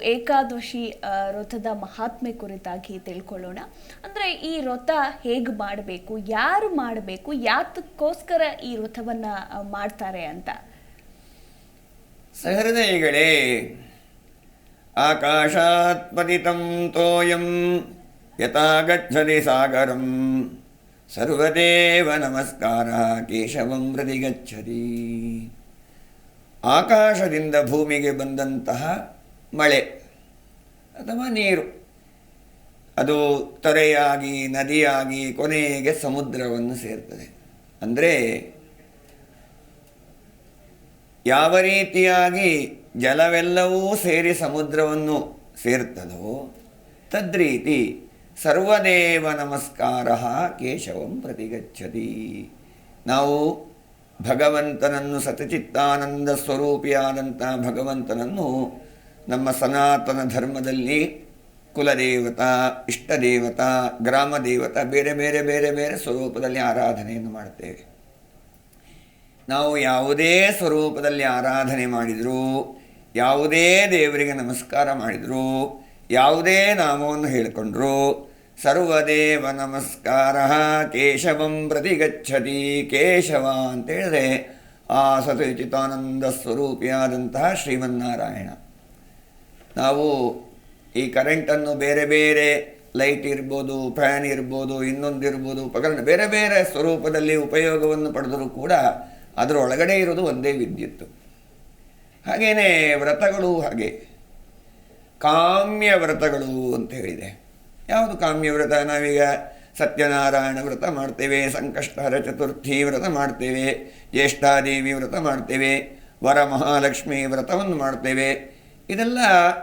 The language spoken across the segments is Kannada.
ಏಕಾದಶಿ ವ್ರತದ ಮಹಾತ್ಮೆ ಕುರಿತಾಗಿ ತಿಳ್ಕೊಳ್ಳೋಣ. ಅಂದ್ರೆ ಈ ವ್ರತ ಹೇಗೆ ಮಾಡಬೇಕು, ಯಾರು ಮಾಡಬೇಕು, ಯಾತಕ್ಕೋಸ್ಕರ ಈ ವ್ರತವನ್ನು ಮಾಡ್ತಾರೆ ಅಂತ? ಸಹೃದಯಗಳೇ ಆಕಾಶಾತ್ ಪತಿತಂ ತೋಯಂ ಯಥಾ ಸಾಗರಂ. ಸರ್ವದೇವ ನಮಸ್ಕಾರ, ಕೇಶವಂ ಹೃದಿ ಗಚ್ಚತಿ ಆಕಾಶದಿಂದ ಭೂಮಿಗೆ ಬಂದಂತಹ ಮಳೆ ಅಥವಾ ನೀರು. ಅದು ತೊರೆಯಾಗಿ, ನದಿಯಾಗಿ, ಕೊನೆಗೆ ಸಮುದ್ರವನ್ನು ಸೇರ್ತದೆ. ಅಂದರೆ ಯಾವ ರೀತಿಯಾಗಿ ಜಲವೆಲ್ಲವೂ ಸೇರಿ ಸಮುದ್ರವನ್ನು ಸೇರ್ತದೋ, ತದ್ರೀತಿ ಸರ್ವದೇವ ನಮಸ್ಕಾರ ಕೇಶವಂ ಪ್ರತಿಗಚ್ಚತಿ. ನಾವು ಭಗವಂತನನ್ನು ಸತಚಿತ್ತಾನಂದ ಸ್ವರೂಪಿಯಾದಂಥ ಭಗವಂತನನ್ನು ನಮ್ಮ ಸನಾತನ ಧರ್ಮದಲ್ಲಿ ಕುಲದೇವತಾ, ಇಷ್ಟದೇವತಾ ಗ್ರಾಮ ದೇವತಾ ಬೇರೆ ಬೇರೆ ಬೇರೆ ಬೇರೆ ಸ್ವರೂಪದಲ್ಲಿ ಆರಾಧನೆಯನ್ನು ಮಾಡ್ತೇವೆ ನಾವು ಯಾವುದೇ ಸ್ವರೂಪದಲ್ಲಿ ಆರಾಧನೆ ಮಾಡಿದರೂ, ಯಾವುದೇ ದೇವರಿಗೆ ನಮಸ್ಕಾರ ಮಾಡಿದರೂ, ಯಾವುದೇ ನಾಮವನ್ನು ಹೇಳಿಕೊಂಡ್ರು, ಸರ್ವದೇವ ನಮಸ್ಕಾರ, ಕೇಶವಂ ಪ್ರತಿ ಗಚ್ಚತಿ ಕೇಶವ ಅಂತ ಹೇಳಿದ್ರೆ ಆ ಸತಚಿತಾನಂದ ಸ್ವರೂಪಿಯಾದಂತಹ ಶ್ರೀಮನ್ನಾರಾಯಣ. ನಾವು ಈ ಕರೆಂಟನ್ನು ಬೇರೆ ಬೇರೆ ಲೈಟ್ ಇರ್ಬೋದು, ಫ್ಯಾನ್ ಇರ್ಬೋದು, ಇನ್ನೊಂದಿರ್ಬೋದು ಉಪಕರಣ ಬೇರೆ ಬೇರೆ ಸ್ವರೂಪದಲ್ಲಿ ಉಪಯೋಗವನ್ನು ಪಡೆದರೂ ಕೂಡ ಅದರೊಳಗಡೆ ಇರೋದು ಒಂದೇ ವಿದ್ಯುತ್ತು ಹಾಗೆಯೇ ವ್ರತಗಳು ಹಾಗೆ. ಕಾಮ್ಯ ವ್ರತಗಳು ಅಂತ ಹೇಳಿದೆ. ಯಾವುದು ಕಾಮ್ಯ ವ್ರತ ನಾವೀಗ ಸತ್ಯನಾರಾಯಣ ವ್ರತ ಮಾಡ್ತೇವೆ, ಸಂಕಷ್ಟಹರ ಚತುರ್ಥಿ ವ್ರತ ಮಾಡ್ತೇವೆ, ಜ್ಯೇಷ್ಠಾದೇವಿ ವ್ರತ ಮಾಡ್ತೇವೆ, ವರಮಹಾಲಕ್ಷ್ಮಿ ವ್ರತವನ್ನು ಮಾಡ್ತೇವೆ. ಇದೆಲ್ಲ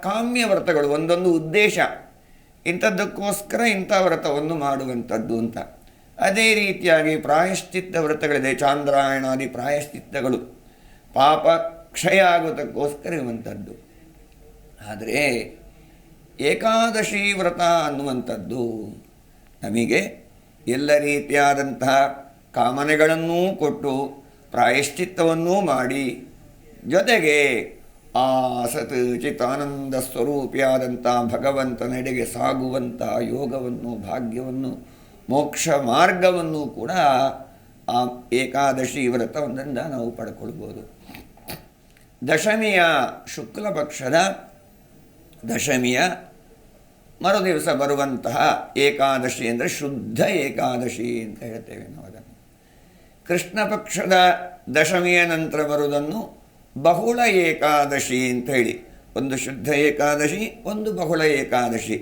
ಕಾಮ್ಯ ವ್ರತಗಳು, ಒಂದೊಂದು ಉದ್ದೇಶ. ಇಂಥದ್ದಕ್ಕೋಸ್ಕರ ಇಂಥ ವ್ರತವನ್ನು ಮಾಡುವಂಥದ್ದು ಅಂತ. ಅದೇ ರೀತಿಯಾಗಿ ಪ್ರಾಯಶ್ಚಿತ್ತ ವ್ರತಗಳಿದೆ, ಚಾಂದ್ರಾಯಣಾದಿ ಪ್ರಾಯಶ್ಚಿತ್ತಗಳು. ಪಾಪ ಕ್ಷಯ ಆಗೋದಕ್ಕೋಸ್ಕರ ಇರುವಂಥದ್ದು. ಆದರೆ ಏಕಾದಶಿ ವ್ರತ ಅನ್ನುವಂಥದ್ದು ನಮಗೆ ಎಲ್ಲ ರೀತಿಯಾದಂತಹ ಕಾಮನೆಗಳನ್ನೂ ಕೊಟ್ಟು ಪ್ರಾಯಶ್ಚಿತ್ತವನ್ನೂ ಮಾಡಿ ಜೊತೆಗೆ ಆ ಸತ್ ಚಿತ್ತಾನಂದ ಸ್ವರೂಪಿಯಾದಂಥ ಭಗವಂತನೆಡೆಗೆ ಸಾಗುವಂಥ ಯೋಗವನ್ನು, ಭಾಗ್ಯವನ್ನು, ಮೋಕ್ಷ ಮಾರ್ಗವನ್ನು ಕೂಡ ಆ ಏಕಾದಶಿ ವ್ರತವೊಂದರಿಂದ ನಾವು ಪಡ್ಕೊಳ್ಬೋದು. ದಶಮಿಯ ಶುಕ್ಲ ಪಕ್ಷದ ದಶಮಿಯ ಮರುದಿವಸ ಬರುವಂತಹ ಏಕಾದಶಿ ಅಂದರೆ ಶುದ್ಧ ಏಕಾದಶಿ ಅಂತ ಹೇಳ್ತೇವೆ ನಾವು ಅದನ್ನು. ಕೃಷ್ಣ ಪಕ್ಷದ ದಶಮಿಯ ನಂತರ ಬರುವುದನ್ನು ಬಹುಳ ಏಕಾದಶಿ ಅಂತ ಹೇಳಿ ಒಂದು ಶುದ್ಧ ಏಕಾದಶಿ, ಒಂದು ಬಹುಳ ಏಕಾದಶಿ.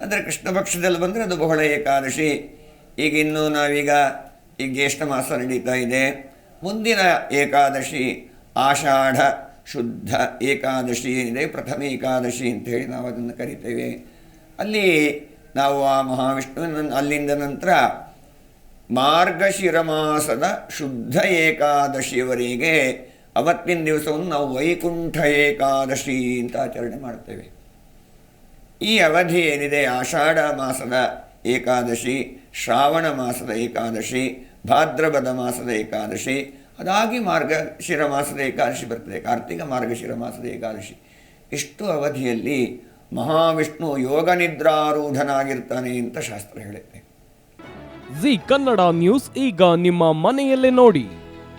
ಅಂದರೆ ಕೃಷ್ಣ ಪಕ್ಷದಲ್ಲಿ ಬಂದರೆ ಅದು ಬಹುಳ ಏಕಾದಶಿ. ಈಗ ಇನ್ನೂ ನಾವೀಗ ಈ ಜ್ಯೇಷ್ಠ ಮಾಸ ನಡೀತಾ ಇದೆ. ಮುಂದಿನ ಏಕಾದಶಿ ಆಷಾಢ ಶುದ್ಧ ಏಕಾದಶಿ ಏನಿದೆ, ಪ್ರಥಮ ಏಕಾದಶಿ ಅಂತೇಳಿ ನಾವು ಅದನ್ನು ಕರಿತೇವೆ. ಅಲ್ಲಿ ನಾವು ಆ ಮಹಾವಿಷ್ಣುವಿನ ಅಲ್ಲಿಂದ ನಂತರ ಮಾರ್ಗಶಿರ ಮಾಸದ ಶುದ್ಧ ಏಕಾದಶಿಯವರೆಗೆ ಅವತ್ತಿನ ದಿವಸವನ್ನು ನಾವು ವೈಕುಂಠ ಏಕಾದಶಿ ಅಂತ ಆಚರಣೆ ಮಾಡ್ತೇವೆ ಈ ಅವಧಿ ಏನಿದೆ? ಆಷಾಢ ಮಾಸದ ಏಕಾದಶಿ, ಶ್ರಾವಣ ಮಾಸದ ಏಕಾದಶಿ, ಭಾದ್ರಪದ ಮಾಸದ ಏಕಾದಶಿ, ಅದಾಗಿ ಮಾರ್ಗಶಿರ ಮಾಸದ ಏಕಾದಶಿ ಬರ್ತದೆ. ಕಾರ್ತಿಕ ಮಾರ್ಗಶಿರ ಮಾಸದ ಏಕಾದಶಿ. ಇಷ್ಟು ಅವಧಿಯಲ್ಲಿ ಮಹಾವಿಷ್ಣು ಯೋಗ ನಿದ್ರಾರೂಢನಾಗಿರ್ತಾನೆ ಅಂತ ಶಾಸ್ತ್ರ ಹೇಳುತ್ತೆ. ಜಿ ಕನ್ನಡ ನ್ಯೂಸ್ ಈಗ ನಿಮ್ಮ ಮನೆಯಲ್ಲೇ ನೋಡಿ.